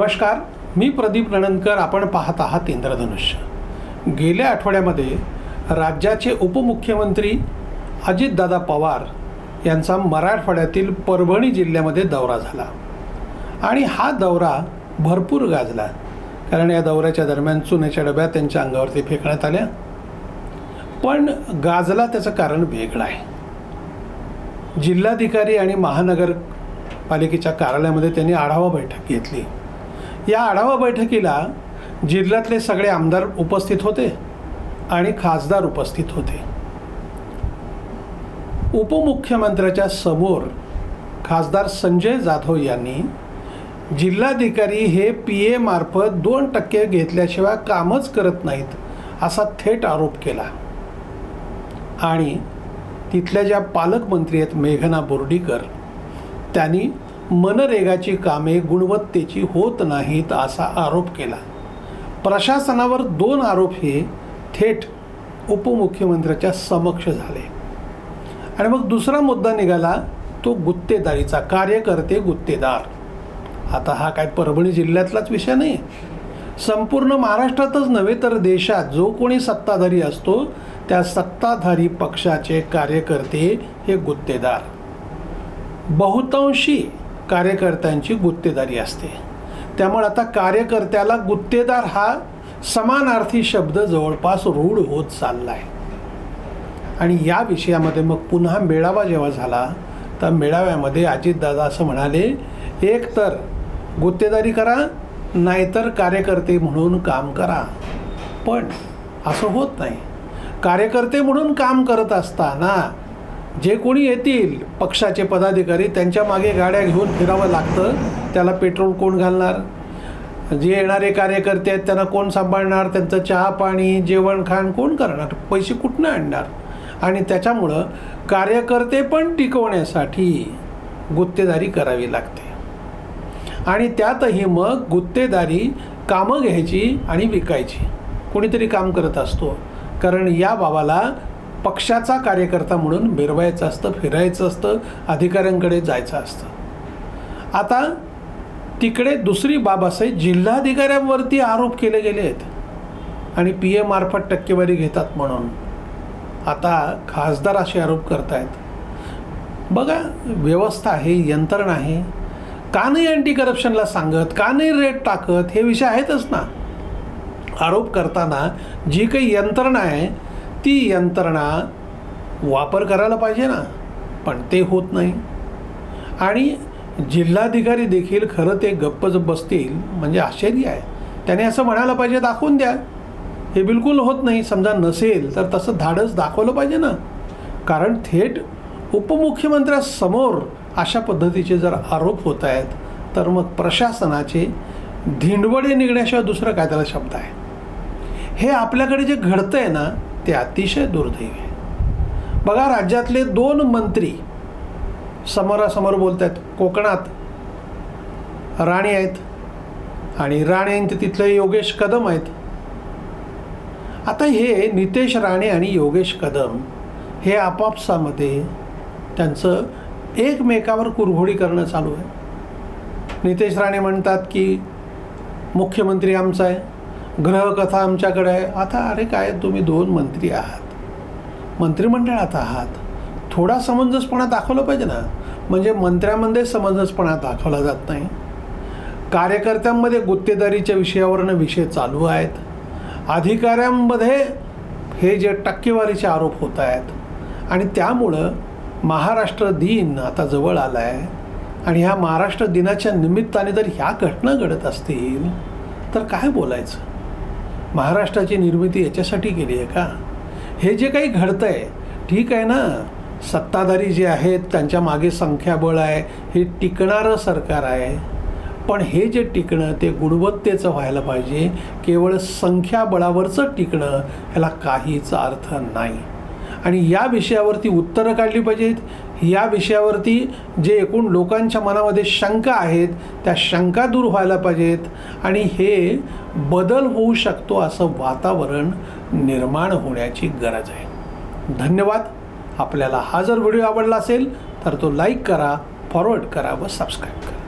नमस्कार मी प्रदीप नणनकर आपण पाहत आहात इंद्रधनुष्य. गेल्या आठवड्यामध्ये राज्याचे उपमुख्यमंत्री अजितदादा पवार यांचा मराठवाड्यातील परभणी जिल्ह्यामध्ये दौरा झाला. आणि हा दौरा भरपूर गाजला कारण या दौऱ्याच्या दरम्यान चुन्याच्या डब्या त्यांच्या अंगावरती फेकण्यात आल्या. पण गाजला त्याचं कारण वेगळं आहे. जिल्हाधिकारी आणि महानगरपालिकेच्या कार्यालयामध्ये त्यांनी आढावा बैठक घेतली. या आढावा बैठकीला जिल्ह्यातले सगळे आमदार उपस्थित होते आणि खासदार उपस्थित होते. उपमुख्यमंत्र्याच्या समोर खासदार संजय जाधव यांनी जिल्हाधिकारी हे पी एमार्फत दोन टक्के घेतल्याशिवाय कामच करत नाहीत असा थेट आरोप केला. आणि तिथल्या ज्या पालकमंत्री आहेत मेघना बोर्डीकर त्यांनी मनरेगाची कामे गुणवत्तेची होत नाहीत असा आरोप केला. प्रशासनावर दोन आरोप हे थेट उपमुख्यमंत्र्याच्या समक्ष झाले. आणि मग दुसरा मुद्दा निघाला तो गुत्तेदारीचा. कार्यकर्ते गुत्तेदार. आता हा काय परभणी जिल्ह्यातलाच विषय नाही संपूर्ण महाराष्ट्रातच नव्हे तर देशात जो कोणी सत्ताधारी असतो त्या सत्ताधारी पक्षाचे कार्यकर्ते हे गुत्तेदार. बहुतांशी कार्यकर्त्यांची गुत्तेदारी असते. त्यामुळे आता कार्यकर्त्याला गुत्तेदार हा समानार्थी शब्द जवळपास रूढ होत चालला आहे आणि या विषयामध्ये मग पुन्हा मेळावा जेव्हा झाला तर मेळाव्यामध्ये अजितदादा असं म्हणाले एक तर गुत्तेदारी करा नाहीतर कार्यकर्ते म्हणून काम करा. पण असं होत नाही. कार्यकर्ते म्हणून काम करत असताना जे कोणी येतील पक्षाचे पदाधिकारी त्यांच्या मागे गाड्या घेऊन फिरावं लागतं. त्याला पेट्रोल कोण घालणार? जे येणारे कार्यकर्ते आहेत त्यांना कोण सांभाळणार? त्यांचं चहा पाणी जेवण खाण कोण करणार? पैसे कुठनं आणणार? आणि त्याच्यामुळं कार्यकर्ते पण टिकवण्यासाठी गुत्तेदारी करावी लागते. आणि त्यातही मग गुत्तेदारी कामं घ्यायची आणि विकायची. कोणीतरी काम करत असतो. कारण या बाबाला पक्षाचा कार्यकर्ता म्हणून मिरवायचं असतं फिरायचं असतं अधिकाऱ्यांकडे जायचं असतं. आता तिकडे दुसरी बाब असे जिल्हाधिकाऱ्यांवरती आरोप केले गेले आहेत आणि पी ए मार्फत टक्केवारी घेतात म्हणून. आता खासदार असे आरोप करतायत. बघा व्यवस्था आहे यंत्रणा आहे. का नाही अँटी करप्शनला सांगत का नाही रेट टाकत हे विषय आहेतच ना. आरोप करताना जी काही यंत्रणा आहे ती यंत्रणा वापर करायला पाहिजे ना. पण ते होत नाही. आणि जिल्हाधिकारी देखील खरं ते गप्पच बसतील म्हणजे आश्चर्य आहे. त्याने असं म्हणायला पाहिजे दाखवून द्या. हे बिलकुल होत नाही. समजा नसेल तर तसं धाडस दाखवलं पाहिजे ना. कारण थेट उपमुख्यमंत्र्यासमोर अशा पद्धतीचे जर आरोप होत आहेत तर मग प्रशासनाचे धिंडवडे निघण्याशिवाय दुसरं काय त्याला शब्द आहे? हे आपल्याकडे जे घडतं आहे ना ते अतिशय दुर्दैवी आहे. बघा राज्यातले दोन मंत्री समोरासमोर बोलत आहेत कोकणात राणे आहेत आणि राणे तिथले योगेश कदम आहेत. आता हे नितेश राणे आणि योगेश कदम हे आपापसामध्ये त्यांचं एकमेकावर कुरघोडी करणं चालू आहे. नितेश राणे म्हणतात की मुख्यमंत्री आमचा आहे. ग्रहकथा आमच्याकडे आहे. आता अरे काय तुम्ही दोन मंत्री आहात. मंत्रिमंडळात आहात. थोडा समंजसपणा दाखवला पाहिजे ना. म्हणजे मंत्र्यामध्ये समंजसपणा दाखवला जात नाही. कार्यकर्त्यांमध्ये गुत्तेदारीच्या विषयावरनं विषय चालू आहेत. अधिकाऱ्यांमध्ये हे जे टक्केवारीचे आरोप होत आहेत. आणि त्यामुळं महाराष्ट्र दिन आता जवळ आला आहे आणि ह्या महाराष्ट्र दिनाच्या निमित्ताने जर ह्या घटना घडत असतील तर काय बोलायचं? महाराष्ट्राची निर्मिती याच्यासाठी केली आहे का? हे जे काही घडतं आहे ठीक आहे ना? सत्ताधारी जे आहेत त्यांच्या मागे संख्याबळ आहे हे टिकणारं सरकार आहे. पण हे जे टिकणं ते गुणवत्तेचं व्हायला पाहिजे. केवळ संख्याबळावरचं टिकणं ह्याला काहीच अर्थ नाही. आणि या विषयावरती उत्तरं काढली पाहिजेत. या विषयावरती जे एकूण लोकांच्या मनामध्ये शंका आहेत त्या शंका दूर व्हायला पाहिजेत आणि हे बदल होऊ शकतो असं वातावरण निर्माण होण्याची गरज आहे. धन्यवाद. आपल्याला हा जर व्हिडिओ आवडला असेल तर तो लाईक करा फॉरवर्ड करा व सबस्क्राईब करा.